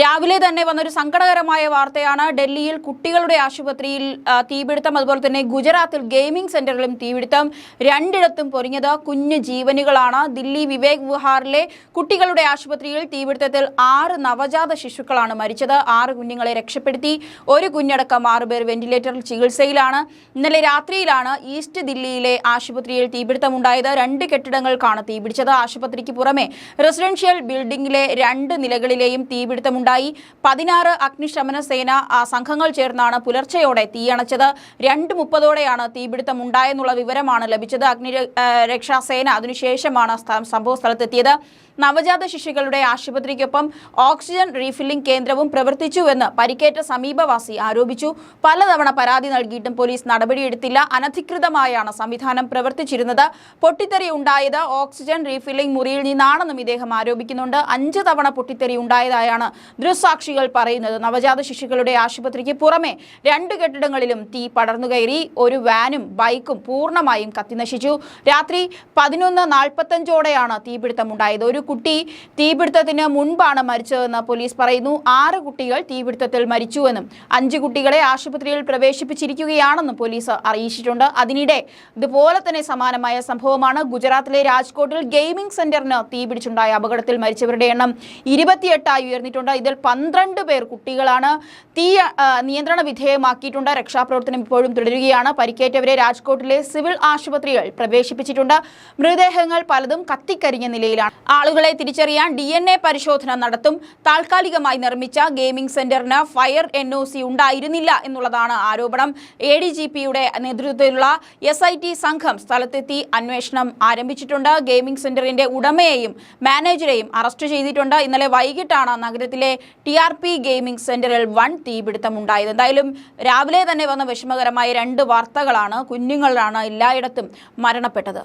രാവിലെ തന്നെ വന്നൊരു സങ്കടകരമായ വാർത്തയാണ്. ഡൽഹിയിൽ കുട്ടികളുടെ ആശുപത്രിയിൽ തീപിടുത്തം അതുപോലെ തന്നെ ഗുജറാത്തിൽ ഗെയിമിംഗ് സെന്ററിലും തീപിടുത്തം രണ്ടിടത്തും പൊരിഞ്ഞത് കുഞ്ഞു ജീവനുകളാണ്. ദില്ലി വിവേക് വിഹാറിലെ കുട്ടികളുടെ ആശുപത്രിയിൽ തീപിടുത്തത്തിൽ ആറ് നവജാത ശിശുക്കളാണ് മരിച്ചത്. ആറ് കുഞ്ഞുങ്ങളെ രക്ഷപ്പെടുത്തി. ഒരു കുഞ്ഞടക്കം ആറുപേർ വെന്റിലേറ്ററിൽ ചികിത്സയിലാണ്. ഇന്നലെ രാത്രിയിലാണ് ഈസ്റ്റ് ദില്ലിയിലെ ആശുപത്രിയിൽ തീപിടുത്തമുണ്ടായത്. രണ്ട് കെട്ടിടങ്ങൾക്കാണ് തീപിടിച്ചത്. ആശുപത്രിക്ക് പുറമെ റെസിഡൻഷ്യൽ ബിൽഡിംഗിലെ രണ്ട് നിലകളിലെയും തീപിടുത്തമുണ്ടായി പതിനാറ് അഗ്നിശമന സേന സംഘങ്ങൾ ചേർന്നാണ് പുലർച്ചെയോടെ തീയണച്ചത്. രണ്ട് മുപ്പതോടെയാണ് തീപിടുത്തം ഉണ്ടായെന്നുള്ള വിവരമാണ് ലഭിച്ചത്. അഗ്നി രക്ഷാസേന അതിനുശേഷമാണ് സംഭവ സ്ഥലത്തെത്തിയത്. നവജാത ശിശുക്കളുടെ ആശുപത്രിക്കൊപ്പം ഓക്സിജൻ റീഫില്ലിംഗ് കേന്ദ്രവും പ്രവർത്തിച്ചുവെന്ന് പരിക്കേറ്റ സമീപവാസി ആരോപിച്ചു. പലതവണ പരാതി നൽകിയിട്ടും പോലീസ് നടപടിയെടുത്തില്ല. അനധികൃതമായാണ് സംവിധാനം പ്രവർത്തിച്ചിരുന്നത്. പൊട്ടിത്തെറി ഉണ്ടായത് ഓക്സിജൻ റീഫില്ലിംഗ് മുറിയിൽ നിന്നാണെന്നും ഇദ്ദേഹം ആരോപിക്കുന്നുണ്ട്. അഞ്ച് തവണ പൊട്ടിത്തെറി ഉണ്ടായതായാണ് ദൃക്സാക്ഷികൾ പറയുന്നത് നവജാത ശിശുക്കളുടെ ആശുപത്രിക്ക് പുറമെ രണ്ട് കെട്ടിടങ്ങളിലും തീ പടർന്നു കയറി ഒരു വാനും ബൈക്കും പൂർണമായും കത്തിനശിച്ചു രാത്രി പതിനൊന്ന് നാൽപ്പത്തഞ്ചോടെയാണ് തീപിടുത്തമുണ്ടായത്. ഒരു കുട്ടി തീപിടുത്തത്തിന് മുൻപാണ് മരിച്ചതെന്ന് പോലീസ് പറയുന്നു. ആറ് കുട്ടികൾ തീപിടുത്തത്തിൽ മരിച്ചുവെന്നും അഞ്ച് കുട്ടികളെ ആശുപത്രിയിൽ പ്രവേശിപ്പിച്ചിരിക്കുകയാണെന്നും പോലീസ് അറിയിച്ചിട്ടുണ്ട്. അതിനിടെ ഇതുപോലെ തന്നെ സമാനമായ സംഭവമാണ് ഗുജറാത്തിലെ രാജ്കോട്ടിൽ ഗെയിമിംഗ് സെന്ററിന് തീപിടിച്ചുണ്ടായ അപകടത്തിൽ മരിച്ചവരുടെ എണ്ണം ഇരുപത്തിയെട്ടായി ഉയർന്നിട്ടുണ്ട്. ഇതിൽ പന്ത്രണ്ട് പേർ കുട്ടികളാണ് തീ നിയന്ത്രണ വിധേയമാക്കിയിട്ടുണ്ട്. രക്ഷാപ്രവർത്തനം ഇപ്പോഴും തുടരുകയാണ്. പരിക്കേറ്റവരെ രാജ്കോട്ടിലെ സിവിൽ ആശുപത്രികൾ പ്രവേശിപ്പിച്ചിട്ടുണ്ട്. മൃതദേഹങ്ങൾ പലതും കത്തിക്കരിഞ്ഞ നിലയിലാണ്. ആളുകളെ തിരിച്ചറിയാൻ ഡി പരിശോധന നടത്തും. താൽക്കാലികമായി നിർമ്മിച്ച ഗെയിമിംഗ് സെന്ററിന് ഫയർ എൻ ഉണ്ടായിരുന്നില്ല എന്നുള്ളതാണ് ആരോപണം. എ ഡി ജി പിയുടെ നേതൃത്വത്തിലുള്ള എസ് ഐ ടി സംഘം സ്ഥലത്തെത്തി അന്വേഷണം ആരംഭിച്ചിട്ടുണ്ട്. ഗെയിമിംഗ് സെന്ററിന്റെ ഉടമയെയും മാനേജരെയും അറസ്റ്റ് ചെയ്തിട്ടുണ്ട്. ഇന്നലെ വൈകിട്ടാണ് നഗരത്തിലെ ടി ആർ പി ഗെയിമിംഗ് സെന്ററിൽ വൻ തീപിടുത്തമുണ്ടായത് എന്തായാലും രാവിലെ തന്നെ വന്ന വിഷമകരമായ രണ്ട് വാർത്തകളാണ് കുഞ്ഞുങ്ങളാണ് എല്ലായിടത്തും മരണപ്പെട്ടത്.